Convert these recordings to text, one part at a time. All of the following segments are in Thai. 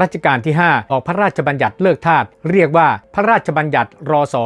รัชกาลที่ 5 ออกพระราชบัญญัติเลิกทาสเรียกว่าพระราชบัญญัติรศ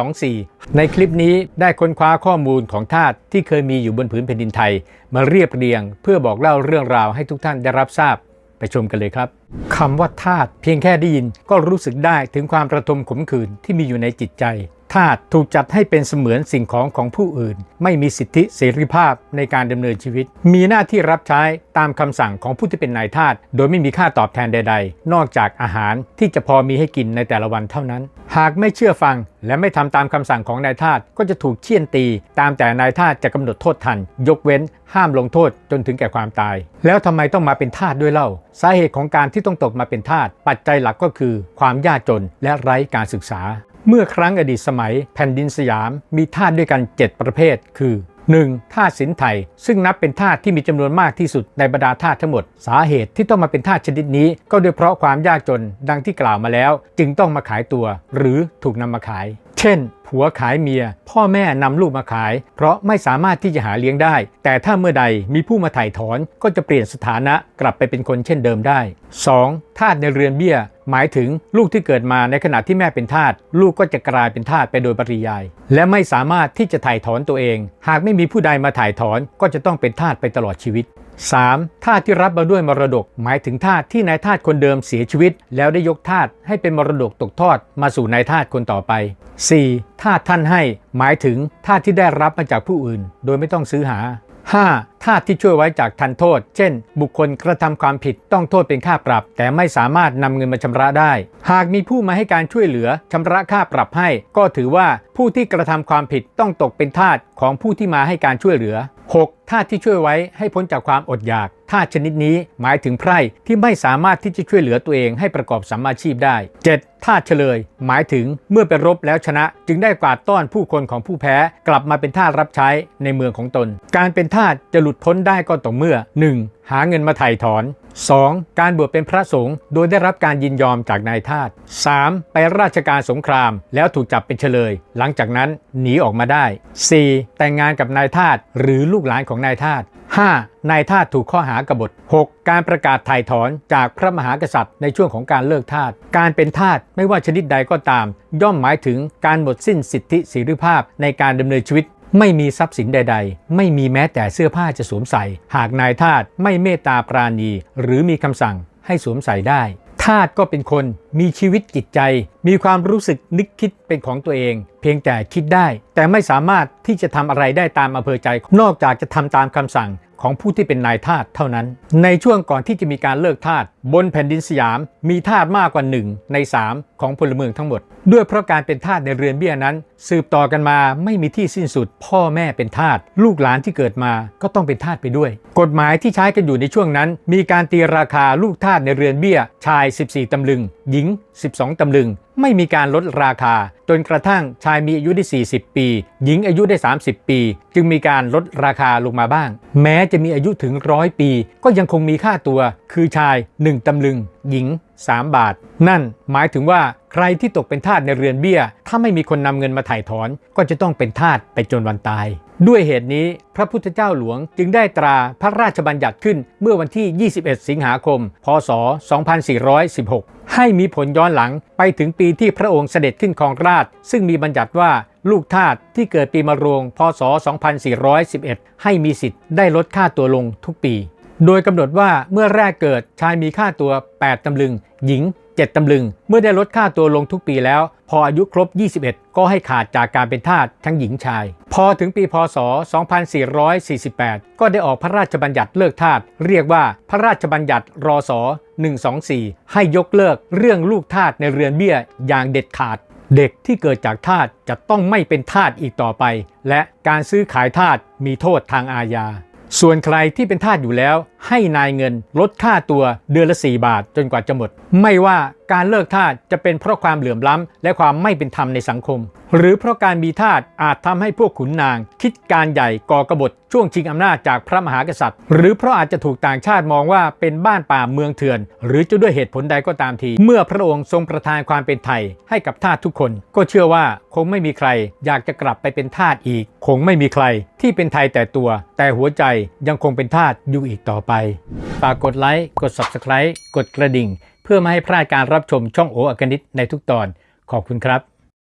124 ในคลิปนี้ได้ค้นคว้าข้อมูลของทาสที่เคยมีอยู่บนผืนแผ่นดินไทย มาเรียบเรียงเพื่อบอกเล่าเรื่องราวให้ทุกท่านได้รับทราบไปชมกันเลยครับคำว่าทาสเพียงแค่ได้ยินก็รู้สึกได้ถึงความระทมขมขื่นที่มีอยู่ในจิตใจ ทาสถูกจัดให้เป็นเสมือนสิ่งของของผู้อื่น ไม่มีสิทธิเสรีภาพในการดำเนินชีวิต มีหน้าที่รับใช้ตามคำสั่งของผู้ที่เป็นนายทาสโดยไม่มีค่าตอบแทนใด ๆ นอกจากอาหารที่จะพอมีให้กินในแต่ละวันเท่านั้น หากไม่เชื่อฟังและไม่ทำตามคำสั่งของนายทาสก็จะถูกเคี่ยนตี ตามแต่นายทาสจะกำหนดโทษทัน ยกเว้น ห้ามลงโทษจนถึงแก่ความตาย แล้วทำไมต้องมาเป็นทาสด้วยเล่า สาเหตุของการที่ต้องตกมาเป็นทาสปัจจัยหลักก็คือ ความยากจนและไร้การศึกษา เมื่อครั้งอดีตสมัยแผ่นดินสยามมีทาสด้วยกัน 7 ประเภท คือ 1. ทาสสินไทย ซึ่งนับเป็นทาสที่มีจำนวนมากที่สุดในบรรดาทาสทั้งหมด สาเหตุที่ต้องมาเป็นทาสชนิดนี้ ก็ด้วยเพราะความยากจนดังที่กล่าวมาแล้ว จึงต้องมาขายตัว หรือถูกนำมาขาย เช่น ผัวขายเมีย พ่อแม่นำลูกมาขาย เพราะไม่สามารถที่จะหาเลี้ยงได้ แต่ถ้าเมื่อใดมีผู้มาถ่ายถอน ก็จะเปลี่ยนสถานะกลับไปเป็นคนเช่นเดิมได้ 2. ทาสในเรือนเบี้ย หมายถึงลูกที่เกิดมาในขณะที่แม่เป็นทาสลูกก็จะกลายเป็นทาสไปโดยปริยาย และไม่สามารถที่จะถ่ายถอนตัวเอง หากไม่มีผู้ใดมาถ่ายถอนก็จะต้องเป็นทาสไปตลอดชีวิต 3. ทาสที่รับมาด้วยมรดก หมายถึงทาสที่นายทาสคนเดิมเสียชีวิต แล้วได้ยกทาสให้เป็นมรดกตกทอดมาสู่นายทาสคนต่อไป 4. ทาสท่านให้ หมายถึงทาสที่ได้รับมาจากผู้อื่น โดยไม่ต้องซื้อหา 5. ทาสที่ช่วยไว้จากทันโทษ เช่น บุคคลกระทำความผิดต้องโทษเป็นค่าปรับ แต่ไม่สามารถนำเงินมาชำระได้ หากมีผู้มาให้การช่วยเหลือชำระค่าปรับให้ ก็ถือว่าผู้ที่กระทำความผิดต้องตกเป็นทาสของผู้ที่มาให้การช่วยเหลือ 6. ทาสที่ช่วยไว้ให้พ้นจากความอดอยากทาสชนิดนี้หมายถึงไพร่ที่ไม่สามารถที่จะช่วยเหลือตัวเองให้ประกอบสัมมาชีพได้ 7. ทาสเฉลย หมายถึงเมื่อไปรบแล้วชนะ จึงได้กวาดต้อนผู้คนของผู้แพ้กลับมาเป็นทาสรับใช้ในเมืองของตน การเป็นทาสจะหลุดพ้นได้ก็ต่อเมื่อ 1. หาเงินมาไถ่ถอน 2. การบวชเป็นพระสงฆ์โดยได้รับการยินยอมจากนายทาส 3. ไปราชการสงคราม แล้วถูกจับเป็นเฉลย หลังจากนั้นหนีออกมาได้ 4. แต่งงานกับนายทาสหรือลูกหลานของของนายทาส 5. นายทาสถูกข้อหากบฏ 6. การประกาศถ่ายถอนจากพระมหากษัตริย์ในช่วงของการเลิกทาส การเป็นทาสไม่ว่าชนิดใดก็ตาม ย่อมหมายถึงการหมดสิ้นสิทธิเสรีภาพในการดำเนินชีวิตไม่มีทรัพย์สินใด ๆ ไม่มีแม้แต่เสื้อผ้าจะสวมใส่ หากนายทาสไม่เมตตาปราณี หรือมีคำสั่งให้สวมใส่ได้ ทาสก็เป็นคนมีชีวิตจิตใจมีความรู้สึกนึกคิดเป็นของตัวเอง เพียงแต่คิดได้ แต่ไม่สามารถที่จะทำอะไรได้ตามอำเภอใจ นอกจากจะทำตามคำสั่งของผู้ที่เป็นนายทาสเท่านั้น ในช่วงก่อนที่จะมีการเลิกทาสบนแผ่นดินสยาม มีทาสมากกว่า1ใน 3 ของพลเมืองทั้งหมด ด้วยเพราะการเป็นทาสในเรือนเบี้ยนั้น สืบต่อกันมาไม่มีที่สิ้นสุด พ่อแม่เป็นทาสลูกหลานที่เกิดมาก็ต้องเป็นทาสไปด้วย กฎหมายที่ใช้กันอยู่ในช่วงนั้น มีการตีราคาลูกทาสในเรือนเบี้ย ชาย 14 ตำลึง หญิง 12 ตำลึง ไม่มีการลดราคา จนกระทั่งชายมีอายุได้ 40 ปี หญิงอายุได้ 30 ปี จึงมีการลดราคาลงมาบ้าง แม้จะมีอายุถึงร้อยปี ก็ยังคงมีค่าตัวคือชาย 1 ตำลึง หญิง 3 บาท นั่นหมายถึงว่าใครที่ตกเป็นทาสในเรือนเบี้ย ถ้าไม่มีคนนำเงินมาถ่ายถอน ก็จะต้องเป็นทาสไปจนวันตาย ด้วยเหตุนี้พระพุทธเจ้าหลวงจึงได้ตราพระราชบัญญัติขึ้นเมื่อวันที่ 21 สิงหาคม พศ 2416 ให้มีผลย้อนหลังไปถึงปีที่พระองค์เสด็จขึ้นครองราช ซึ่งมีบัญญัติว่าลูกทาสที่เกิดปีมะโรง พศ 2411 ให้มีสิทธิ์ได้ลดค่าตัวลงทุกปี โดยกำหนดว่าเมื่อแรกเกิดชายมีค่าตัว 8ตำลึง หญิง 7 ตำลึง เมื่อได้ลดค่าตัวลงทุกปีแล้ว พออายุครบ 21 ก็ให้ขาดจากการเป็นทาสทั้งหญิงชาย พอถึงปีพศ 2448 ก็ได้ออกพระราชบัญญัติเลิกทาสเรียกว่าพระราชบัญญัติรอศ124 ให้ยกเลิกเรื่องลูกทาสในเรือนเบี้ยอย่างเด็ดขาด เด็กที่เกิดจากทาสจะต้องไม่เป็นทาสอีกต่อไป และการซื้อขายทาสมีโทษทางอาญาส่วนใครที่เป็นทาสอยู่แล้ว ให้นายเงินลดค่าตัวเดือนละ 4 บาทจนกว่าจะหมด ไม่ว่า การเลิกทาสจะเป็นเพราะความเหลื่อมล้ำและความไม่เป็นธรรมในสังคม หรือเพราะการมีทาสอาจทำให้พวกขุนนาง คิดการใหญ่ก่อกบฏช่วงชิงอำนาจจากพระมหากษัตริย์ หรือเพราะอาจจะถูกต่างชาติมองว่าเป็นบ้านป่าเมืองเถื่อน หรือจะด้วยเหตุผลใดก็ตามที เมื่อพระองค์ทรงประทานความเป็นไทยให้กับทาสทุกคน ก็เชื่อว่าคงไม่มีใคร อยากจะกลับไปเป็นทาสอีก คงไม่มีใครที่เป็นไทยแต่ตัว แต่หัวใจยังคงเป็นทาสอยู่อีกต่อไปฝากกดไลค์กด subscribe กดกระดิ่ง พื่อไม่ให้พลาดการรับชมช่องโออากานิตในทุกตอน ขอบคุณครับ